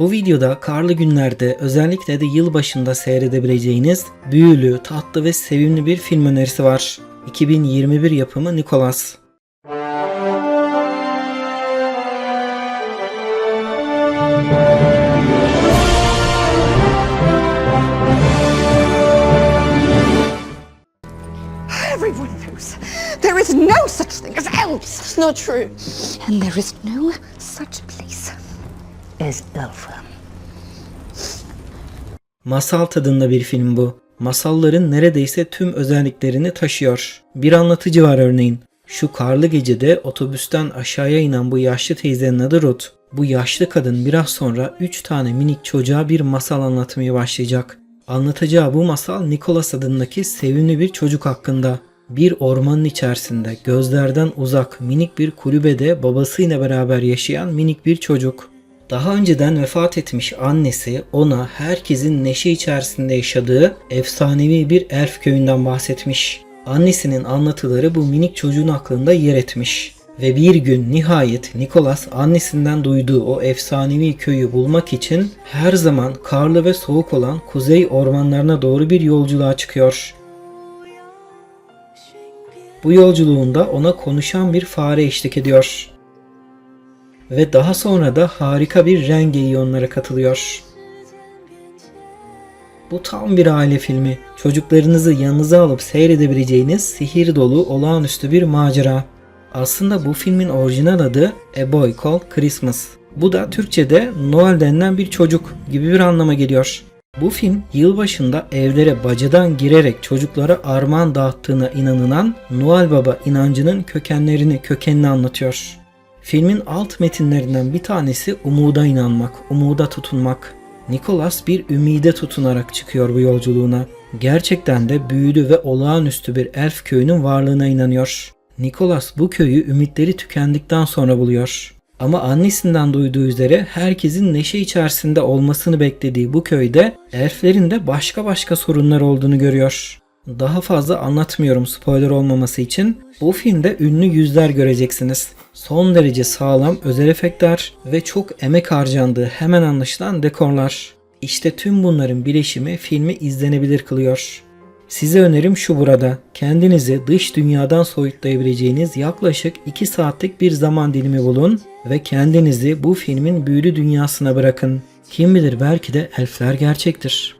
Bu videoda karlı günlerde özellikle de yılbaşında seyredebileceğiniz büyülü, tatlı ve sevimli bir film önerisi var. 2021 yapımı Nicholas. Everyone knows there is no such thing as elves. It's not true. And there is no such place Elfham. Masal tadında bir film bu. Masalların neredeyse tüm özelliklerini taşıyor. Bir anlatıcı var örneğin. Şu karlı gecede otobüsten aşağıya inen bu yaşlı teyzenin adı Ruth. Bu yaşlı kadın biraz sonra 3 tane minik çocuğa bir masal anlatmaya başlayacak. Anlatacağı bu masal Nicholas adındaki sevimli bir çocuk hakkında. Bir ormanın içerisinde gözlerden uzak minik bir kulübede babasıyla beraber yaşayan minik bir çocuk. Daha önceden vefat etmiş annesi ona herkesin neşe içerisinde yaşadığı efsanevi bir elf köyünden bahsetmiş. Annesinin anlatıları bu minik çocuğun aklında yer etmiş. Ve bir gün nihayet Nicholas annesinden duyduğu o efsanevi köyü bulmak için her zaman karlı ve soğuk olan kuzey ormanlarına doğru bir yolculuğa çıkıyor. Bu yolculuğunda ona konuşan bir fare eşlik ediyor ve daha sonra da harika bir rengeyi onlara katılıyor. Bu tam bir aile filmi. Çocuklarınızı yanınıza alıp seyredebileceğiniz sihir dolu olağanüstü bir macera. Aslında bu filmin orijinal adı A Boy Called Christmas. Bu da Türkçe'de Noel denilen bir çocuk gibi bir anlama geliyor. Bu film yılbaşında evlere bacadan girerek çocuklara armağan dağıttığına inanılan Noel Baba inancının kökenlerini kökenini anlatıyor. Filmin alt metinlerinden bir tanesi umuda inanmak, umuda tutunmak. Nicholas bir ümide tutunarak çıkıyor bu yolculuğuna. Gerçekten de büyülü ve olağanüstü bir elf köyünün varlığına inanıyor. Nicholas bu köyü ümitleri tükendikten sonra buluyor. Ama annesinden duyduğu üzere herkesin neşe içerisinde olmasını beklediği bu köyde elflerin de başka başka sorunlar olduğunu görüyor. Daha fazla anlatmıyorum spoiler olmaması için. Bu filmde ünlü yüzler göreceksiniz. Son derece sağlam özel efektler ve çok emek harcandığı hemen anlaşılan dekorlar. İşte tüm bunların birleşimi filmi izlenebilir kılıyor. Size önerim şu burada. Kendinizi dış dünyadan soyutlayabileceğiniz yaklaşık 2 saatlik bir zaman dilimi bulun ve kendinizi bu filmin büyülü dünyasına bırakın. Kim bilir belki de elfler gerçektir.